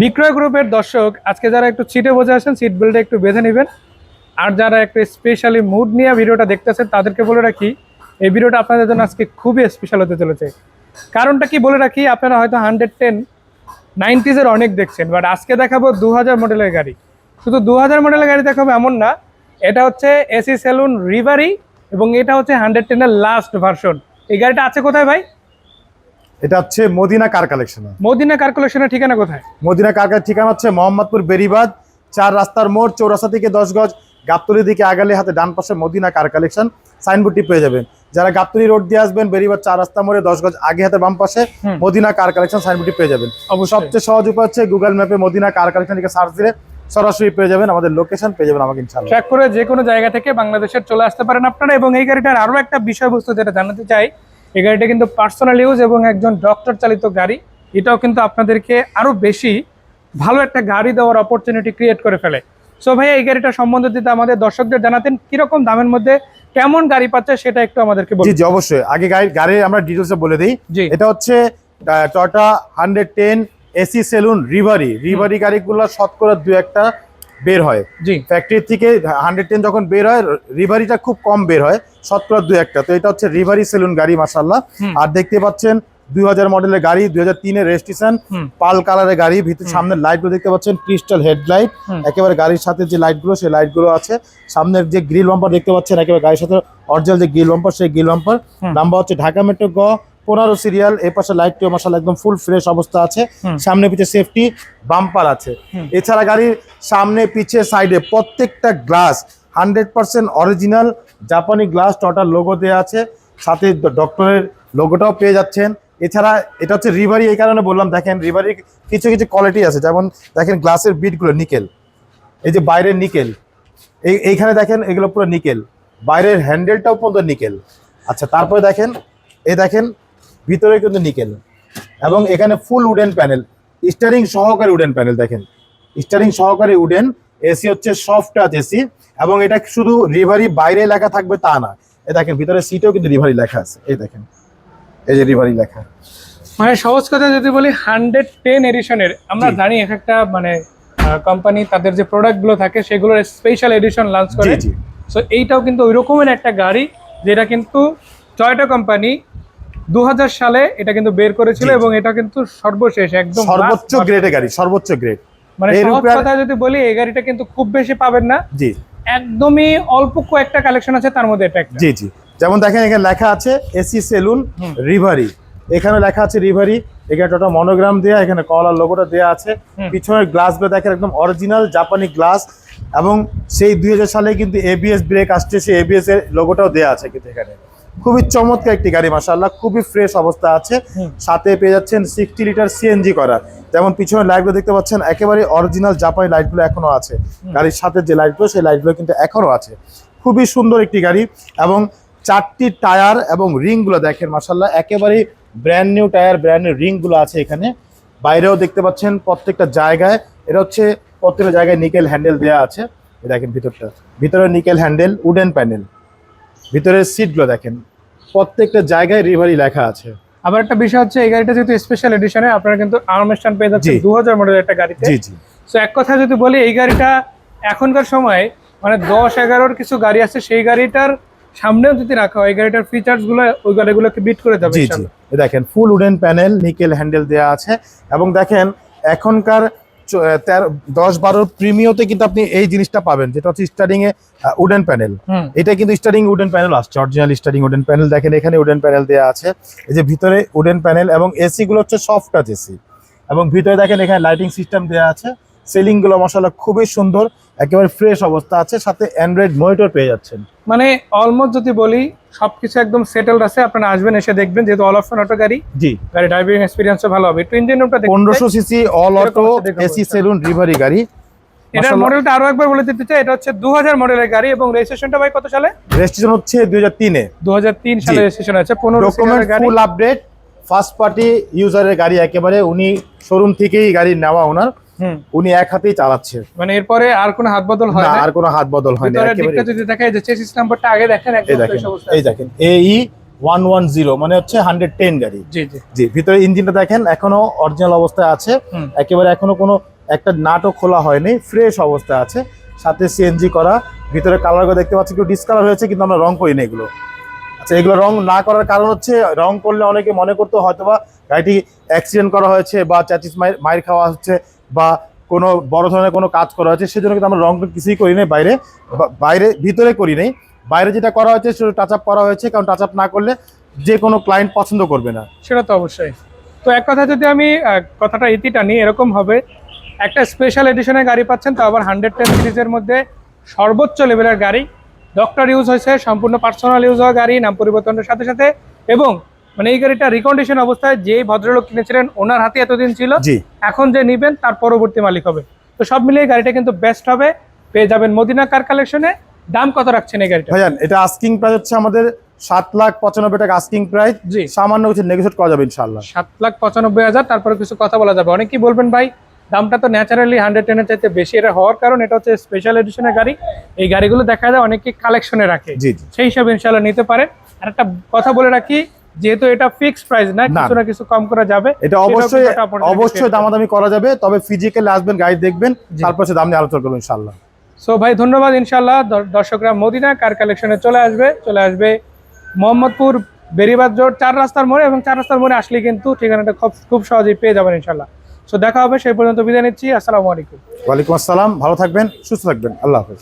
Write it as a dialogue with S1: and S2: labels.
S1: বিক্রয় গ্রুপের দর্শক, আজকে যারা একটু সিটে বসে আছেন সিট বেল্টে একটু বেঁধে নেবেন। আর যারা একটু স্পেশালি মুড নিয়ে ভিডিওটা দেখতেছেন তাদেরকে বলে রাখি, এই ভিডিওটা আপনাদের জন্য আজকে খুবই স্পেশাল হতে চলেছে। কারণটা কি বলে রাখি, আপনারা হয়তো হান্ড্রেড টেন নাইনটিজের অনেক দেখছেন বাট আজকে দেখাবো দু হাজার মডেলের গাড়ি। শুধু দু হাজার মডেলের গাড়ি দেখাবো এমন না, এটা হচ্ছে এসি সেলুন রিভারি এবং এটা হচ্ছে হান্ড্রেড টেনের লাস্ট ভার্সন এই গাড়িটা আছে কোথায় ভাই?
S2: এটা হচ্ছে Madina car collection
S1: Madina car কালেকশনের ঠিকানা কোথায়?
S2: মদিনা কার ঠিকানা হচ্ছে মোহাম্মদপুর বেরিবাদ চার রাস্তার মোড় চৌরাস্তা থেকে দশ গজ গাবতলির দিকে আগালে হাতে ডান পাশে মদিনা কার কালেকশন সাইনবোর্ডটি পেয়ে যাবেন। যারা গাবতলি রোড দিয়ে আসবেন বেরিবাদ চার রাস্তা মোড়ে দশ গজ আগে হাতে বাম পাশে মদিনা কার কালেকশন সাইনবোর্ডটি পেয়ে যাবেন। সবচেয়ে সহজ উপায় হচ্ছে গুগল ম্যাপে মদিনা কার কালেকশন লিখে সার্চ দিলে সরাসরি পেয়ে যাবেন আমাদের লোকেশন পেয়ে যাবেন আমাকে ইনশাআল্লাহ।
S1: ট্র্যাক করে যে কোনো জায়গা থেকে বাংলাদেশের চলে আসতে পারেন আপনারা। এবং এই গাড়িটার আরও একটা বিষয়বস্তু যেটা জানাতে চাই এই গাড়িটা কিন্তু পার্সোনাল ইউজ এবং একজন ডক্টর চালিত গাড়ি। এটাও কিন্তু আপনাদেরকে আরও বেশি ভালো একটা গাড়ি দেওয়ার অপরচুনিটি ক্রিয়েট করে ফেলে। সো ভাইয়া এই গাড়িটা সম্বন্ধে যদি আমাদের দর্শকদের জানাতেন কীরকম দামের মধ্যে কেমন গাড়ি পাচ্ছে সেটা একটু আমাদেরকে বলুন।
S2: জি অবশ্যই। আগে গাড়ি গাড়ির আমরা ডিটেলসে বলে দিই।
S1: জি।
S2: এটা হচ্ছে Toyota hundred ten AC saloon reverie রিভারি গাড়িগুলো শতকরা দু একটা বের হয়।
S1: জি।
S2: ফ্যাক্টরি থেকে হান্ড্রেড টেন যখন বের হয় রিভারিটা খুব কম বের হয়। শতকরা দু একটা। তো এটা হচ্ছে রিভারি সেলুন গাড়ি মাসাল্লাহ। আর দেখতে পাচ্ছেন দুই হাজার মডেলের গাড়ি দুই হাজার তিনের রেজিস্ট্রেশন পাল কালারের গাড়ি ভিতরে। সামনের লাইটগুলো দেখতে পাচ্ছেন ক্রিস্টাল হেডলাইট। একেবারে গাড়ির সাথে যে লাইটগুলো সেই লাইটগুলো আছে। সামনের যে গ্রিল বাম্পার দেখতে পাচ্ছেন একেবারে গাড়ির সাথে অরিজিনাল যে গ্রিল বাম্পার সেই গ্রিল বাম্পার নাম্বার হচ্ছে ঢাকা মেট্রো গ পনেরো সিরিয়াল এ পাশে লাইটটিও মশাল একদম ফুল ফ্রেশ অবস্থা আছে। সামনে পিছে সেফটি বাম্পার আছে। এছাড়া গাড়ির সামনে পিছে সাইডে প্রত্যেকটা গ্লাস হান্ড্রেড পার্সেন্ট অরিজিনাল জাপানি গ্লাস টটার লোগো দেওয়া আছে। সাথে ডক্টরের লোগোটাও পেয়ে যাচ্ছেন। এছাড়া এটা হচ্ছে রিভারি এই কারণে বললাম, দেখেন রিভারির কিছু কিছু কোয়ালিটি আছে। যেমন দেখেন গ্লাসের বিটগুলো নিকেল এই যে বাইরের নিকেল এই এইখানে দেখেন এগুলো পুরো নিকেল বাইরের হ্যান্ডেলটাও পর্যন্ত নিকেল আচ্ছা তারপরে দেখেন, এই দেখেন, ভিতরে কিন্তু নিকেল এবং এখানে ফুল উডেন প্যানেল স্টারিং সহকারী উডেন প্যানেল দেখেন। স্টারিং সহকারী উডেন এসি হচ্ছে সফট টাচ এসি এবং এটা শুধু রিভারি বাইরে লেখা থাকবে তা না। এ দেখেন ভিতরে সিটেও কিন্তু রিভারি লেখা আছে। এই দেখেন এই যে রিভারি লেখা।
S1: মানে সহজ কথা যদি বলি হান্ড্রেড টেন এডিশনের আমরা জানি এক একটা মানে কোম্পানি তাদের যে প্রোডাক্টগুলো থাকে সেগুলোর স্পেশাল এডিশন লঞ্চ করে। সো এইটাও কিন্তু ওই রকমের একটা গাড়ি যেটা কিন্তু টয়টা কোম্পানি দু হাজার সালে এটা কিন্তু বের করেছিল। এবং এটা কিন্তু সর্বশেষ একদম
S2: সর্বোচ্চ গ্রেডের গাড়ি সর্বোচ্চ গ্রেড
S1: মানে সহজ কথা যদি বলি এই গাড়িটা কিন্তু খুব বেশি পাবেন না।
S2: জি।
S1: একদমই অল্প কয়েকটা কালেকশন আছে তার মধ্যে এটা একটা
S2: জি জি। যেমন দেখেন এখানে লেখা আছে এসি সেলুন রিভারি এখানে লেখা আছে রিভারি এখানে একটা মনোগ্রাম দেওয়া এখানে কলার লোগোটা দেওয়া আছে। পিছনের গ্লাসগুলো দেখেন একদম অরিজিনাল জাপানি গ্লাস এবং সেই দুই হাজার সালে কিন্তু এবিএস ব্রেক আসছে সেই এবিএস এর লোগোটাও দেওয়া আছে কিন্তু এখানে। খুবই চমৎকার একটি গাড়ি মাসাল্লাহ খুবই ফ্রেশ অবস্থা আছে। সাথে পেয়ে যাচ্ছেন সিক্সটি লিটার সিএনজি করা। যেমন পিছনের লাইটগুলো দেখতে পাচ্ছেন একেবারে অরিজিনাল জাপানি লাইটগুলো এখনও আছে। গাড়ির সাথে যে লাইটগুলো সেই লাইটগুলো কিন্তু এখনও আছে। খুবই সুন্দর একটি গাড়ি এবং চারটি টায়ার এবং রিংগুলো দেখেন মাসাল্লাহ একেবারে brand new tyre brand new রিংগুলো আছে এখানে। বাইরেও দেখতে পাচ্ছেন প্রত্যেকটা জায়গায়। এটা হচ্ছে প্রত্যেকটা জায়গায় নিকেল হ্যান্ডেল দেওয়া আছে। দেখেন ভিতরটা। ভিতরে নিকেল হ্যান্ডেল উডেন প্যানেল। ভিতরের সিটগুলো দেখেন প্রত্যেকটা জায়গায় রিভারি লেখা আছে।
S1: আবার একটা বিষয় হচ্ছে এই গাড়িটা যেহেতু স্পেশাল এডিশনে আপনারা কিন্তু আর্মস্টান পেয়ে যাচ্ছেন দু হাজার মডেলের একটা গাড়িতে।
S2: জি জি।
S1: সো এক কথা যদি বলি এই গাড়িটা এখনকার সময় মানে দশ এগারোর কিছু গাড়ি আছে সেই গাড়িটার সামনেও যদি রাখা হয় এই গাড়িটার ফিচার্সগুলো ওই গাড়িগুলোকে বিট করে দেবে
S2: জি জি। দেখেন full wooden panel nickel handle দেওয়া আছে। এবং দেখেন এখনকার দশ বারোর প্রিমিয়তে কিন্তু আপনি এই জিনিসটা পাবেন যেটা হচ্ছে স্টারিং এ উডেন প্যানেল এটা কিন্তু স্টারিং উডেন প্যানেল আসছে অরিজিনাল স্টারিং উডেন প্যানেল দেখেন এখানে উডেন প্যানেল দেওয়া আছে এই যে ভিতরে উডেন প্যানেল এবং এসি গুলো হচ্ছে সফট টাচ এসি এবং ভিতরে দেখেন এখানে লাইটিং সিস্টেম দেওয়া আছে সিলিংগুলো মশলা খুবই সুন্দর। একেবারে ফ্রেশ অবস্থা আছে সাথে অ্যান্ড্রয়েড মনিটর পেয়ে যাচ্ছেন।
S1: মানে অলমোস্ট যদি বলি সবকিছু একদম সেটেলড আছে আপনারা আসবেন এসে দেখবেন যেহেতু অল অপশন অটো গাড়ি।
S2: জি।
S1: গাড়ি ড্রাইভিং এক্সপিরিয়েন্সও ভালো হবে। একটু ইঞ্জিন রুমটা
S2: পনেরোশো CC all auto AC. Saloon reverie গাড়ি।
S1: এটার মডেলটা আরও একবার বলে দিতে চাই এটা হচ্ছে দু হাজার মডেলের গাড়ি এবং রেজিস্ট্রেশনটা ভাই কত সালে?
S2: রেজিস্ট্রেশন হচ্ছে দুই হাজার তিনে।
S1: দু তিন সালে
S2: জি।
S1: রেজিস্ট্রেশন আছে পনেরো
S2: ডকুমেন্ট
S1: সিরিয়ালের গাড়ি।
S2: ফুল আপডেট ফার্স্ট পার্টি ইউজারের গাড়ি একেবারে উনি শোরুম থেকেই গাড়ি নেওয়া ওনার। উনি এক হাতেই চালাচ্ছে।
S1: মানে এরপরে আর কোনো হাত বদল হয়
S2: না
S1: না?
S2: আর কোনো হাত বদল
S1: হয়
S2: একেবারে
S1: দিকটা যদি দেখা যায় চেসিস নাম্বারটা আগে দেখেন
S2: এই দেখেন এই দেখেন এই ওয়ান ওয়ান জিরো মানে হচ্ছে হান্ড্রেড টেন গাড়ি।
S1: জি জি।
S2: ভিতরে ইঞ্জিনটা দেখেন এখনও অরিজিনাল অবস্থায় আছে। একেবারে এখনও কোনো একটা নাটও খোলা হয়নি ফ্রেশ অবস্থায় আছে। সাথে সিএনজি করা ভিতরে কালারগুলো দেখতে পাচ্ছি একটু ডিসকালার হয়েছে কিন্তু আমরা রং করিনি এগুলো। আচ্ছা এগুলো রং না করার কারণ হচ্ছে রং করলে অনেকে মনে করতো হয়তোবা গাড়িটি অ্যাক্সিডেন্ট করা হয়েছে বা চ্যাচিস মাইর মাইর খাওয়া হচ্ছে বা কোনো বড় ধরনের কোনো কাজ করা হয়েছে, সেজন্য কিন্তু আমরা রং কিছুই করি নাই বাইরে বাইরে, ভিতরে করি নাই। বাইরে যেটা করা হয়েছে, সেটা টাচ আপ করা হয়েছে, কারণ টাচ আপ না করলে যে কোনো ক্লায়েন্ট পছন্দ করবে না।
S1: সেটা তো অবশ্যই। তো এক কথা যদি আমি কথাটা ইতিটা নিই এরকম হবে, একটা স্পেশাল এডিশনের গাড়ি পাচ্ছেন, তো আবার হান্ড্রেড টেন সিরিজের মধ্যে সর্বোচ্চ লেভেলের গাড়ি। ডক্টর ইউজ হয়েছে, সম্পূর্ণ পার্সোনাল ইউজ হওয়া গাড়ি, নাম পরিবর্তনের সাথে সাথে, এবং মানে এই গাড়িটা রিকন্ডিশন অবস্থায় যে ভদ্রলোক কিনেছিলেন ওনার হাতে এতদিন ছিল। এখন যে নিবেন তার পরবর্তী মালিক হবে। তো সব মিলিয়ে গাড়িটা কিন্তু বেস্ট হবে। পেয়ে যাবেন মদিনা কার কালেকশনে দাম কত রাখছেন এই গাড়িটা
S2: ভাইজান এটা আস্কিং প্রাইস হচ্ছে আমাদের সাত লাখ পঁচানব্বই টাকা আস্কিং প্রাইস
S1: জি।
S2: সামান্য কিছু নেগোসিয়েট করা যাবে ইনশাল্লাহ
S1: সাত লাখ পঁচানব্বই হাজার তারপরে কিছু কথা বলা যাবে। অনেকেই বলবেন ভাই দামটা তো ন্যাচারালি হান্ড্রেড টেনের চাইতে বেশি। এটা হওয়ার কারণ এটা হচ্ছে স্পেশাল এডিশনের গাড়ি। এই গাড়িগুলো দেখা যায় অনেকে কালেকশনে রাখে। সেই হিসাবে ইনশাল্লাহ নিতে পারেন। আর একটা কথা বলে রাখি যেহেতু এটা ফিক্সড প্রাইস না। কিছু না কিছু কম করা যাবে
S2: এটা অবশ্যই অবশ্যই দামাদামি করা যাবে তবে ফিজিক্যালি আসবেন গাড়ি দেখবেন তারপর সে দাম নিয়ে আলোচনা করবেন ইনশাল্লাহ
S1: সো ভাই ধন্যবাদ ইনশাল্লাহ দ- দর্শকরা মদিনা কার কালেকশনে চলে আসবে? চলে আসবে মোহাম্মদপুর বেরিবাদ রোড চার রাস্তার মোড়ে এবং চার রাস্তার মোড়ে আসলে কিন্তু ঠিকানাটা খুব খুব সহজেই পেয়ে যাবেন ইনশাল্লাহ সো দেখা হবে সেই পর্যন্ত বিদায় নিচ্ছি। আসসালামু আলাইকুম।
S2: ওয়ালাইকুম আসসালাম ভালো থাকবেন সুস্থ থাকবেন। আল্লাহ হাফেজ।